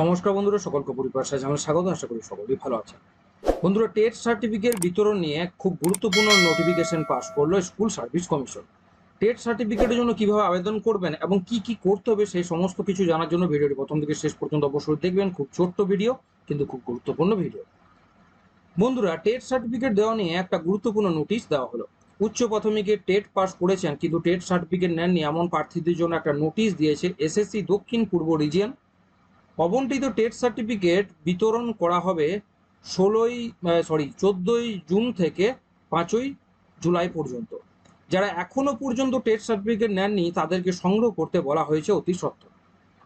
নমস্কার বন্ধুরা, সকলকে পরিবার জানাই স্বাগত, আশা করি সকলেই ভালো আছেন। বন্ধুরা টেট সার্টিফিকেট বিতরণ নিয়ে খুব গুরুত্বপূর্ণ নোটিফিকেশন পাস করল স্কুল সার্ভিস কমিশন টেট সার্টিফিকেটের জন্য কীভাবে আবেদন করবেন এবং কি কি করতে হবে সেই সমস্ত কিছু জানার জন্য ভিডিওটি প্রথম থেকে শেষ পর্যন্ত অবশ্যই দেখবেন। খুব ছোট্ট ভিডিও কিন্তু খুব গুরুত্বপূর্ণ ভিডিও বন্ধুরা টেট সার্টিফিকেট দেওয়া নিয়ে একটা গুরুত্বপূর্ণ নোটিশ দেওয়া হলো। উচ্চ প্রাথমিকে টেট পাস করেছেন, কিন্তু টেট সার্টিফিকেট নেননি, এমন প্রার্থীদের জন্য একটা নোটিশ দিয়েছে এসএসসি দক্ষিণ পূর্ব রিজিয়ন অবন্টিত টেট সার্টিফিকেট বিতরণ করা হবে ষোলোই সরি চোদ্দোই জুন থেকে পাঁচই জুলাই পর্যন্ত। যারা এখনও পর্যন্ত টেট সার্টিফিকেট নেননি, তাদেরকে সংগ্রহ করতে বলা হয়েছে অতি সত্ত্বর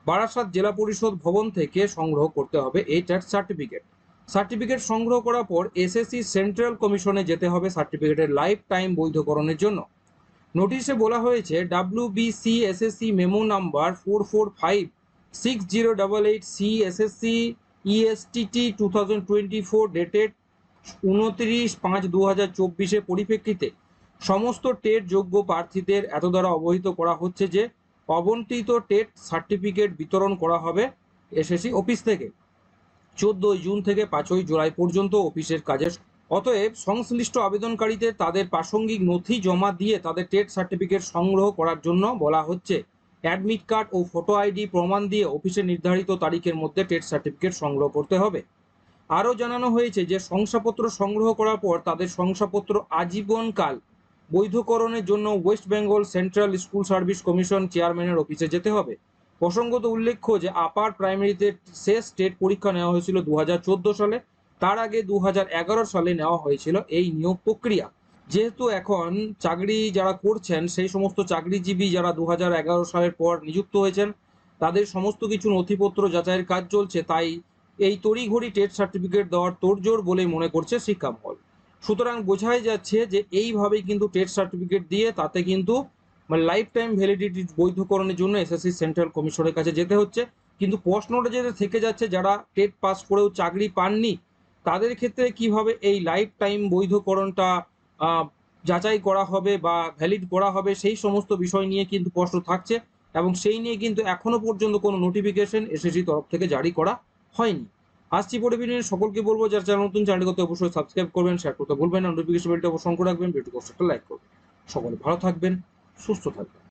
বারাসাত জেলা পরিষদ ভবন থেকে সংগ্রহ করতে হবে এই টেট সার্টিফিকেট। সার্টিফিকেট সংগ্রহ করার পর এসএসসি সেন্ট্রাল কমিশনে যেতে হবে সার্টিফিকেটের লাইফ টাইম বৈধকরণের জন্য। নোটিশে বলা হয়েছে W BC SSC memo number four four five six zero double eight C SSC ESTT two thousand twenty four dated উনত্রিশ পাঁচ দু হাজার চব্বিশে পরিপ্রেক্ষিতে সমস্ত টেট যোগ্য প্রার্থীদের এত দ্বারা অবহিত করা হচ্ছে যে অবন্টিত টেট সার্টিফিকেট বিতরণ করা হবে এসএসসি অফিস থেকে। চোদ্দোই জুন থেকে পাঁচই জুলাই পর্যন্ত অফিসের কাজের। অতএব সংশ্লিষ্ট আবেদনকারীদের তাদের প্রাসঙ্গিক নথি জমা দিয়ে তাদের টেট সার্টিফিকেট সংগ্রহ করার জন্য বলা হচ্ছে। অ্যাডমিট কার্ড ও ফটো আইডি প্রমাণ দিয়ে অফিসে নির্ধারিত তারিখের মধ্যে টেট সার্টিফিকেট সংগ্রহ করতে হবে। আরও জানানো হয়েছে যে, শংসাপত্র সংগ্রহ করার পর তাদের শংসাপত্র আজীবনকাল বৈধকরণের জন্য West Bengal central school service commission চেয়ারম্যানের অফিসে যেতে হবে। প্রসঙ্গত উল্লেখ্য যে, আপার প্রাইমারিতে শেষ স্টেট পরীক্ষা নেওয়া হয়েছিল দু হাজার চোদ্দ সালে। তার আগে দু হাজার এগারো সালে নেওয়া হয়েছিল এই নিয়োগ প্রক্রিয়া। যেহেতু এখন চাকরি যারা করছেন, সেই সমস্ত চাকরিজীবী যারা দু হাজার এগারো সালের পর নিযুক্ত হয়েছেন, তাদের সমস্ত কিছু নথিপত্র যাচাইয়ের কাজ চলছে। তাই এই তড়িঘড়ি টেট সার্টিফিকেট দেওয়ার তোড়জোড় বলে মনে করছে শিক্ষা মহল সুতরাং বোঝাই যাচ্ছে যে এইভাবেই কিন্তু টেট সার্টিফিকেট দিয়ে তাতে কিন্তু মানে লাইফ টাইম ভ্যালিডিটি বৈধকরণের জন্য এসএসসি সেন্ট্রাল কমিশনের কাছে যেতে হচ্ছে। কিন্তু প্রশ্নটা যেটা থেকে যাচ্ছে, যারা টেট পাস করেও চাকরি পাননি, তাদের ক্ষেত্রে কীভাবে এই লাইফ টাইম বৈধকরণটা যাচাই করা হবে বা ভ্যালিড করা হবে সেই সমস্ত বিষয় নিয়ে কিন্তু প্রশ্ন থাকছে এবং সেই নিয়ে কিন্তু এখনও পর্যন্ত কোনো নোটিফিকেশন এসএসসি তরফ থেকে জারি করা হয়নি। আসছি বিনিয়োগ সকলকে বলব, যার চ্যানেল নতুন চ্যানেলটিকে অবশ্যই সাবস্ক্রাইব করবেন শেয়ার করতে ভুলবেন না নোটিফিকেশন বেলটা অবশ্যই রাখবেন ভিডিও কষ্টটা লাইক করবেন। সকলে ভালো থাকবেন, সুস্থ থাকবেন।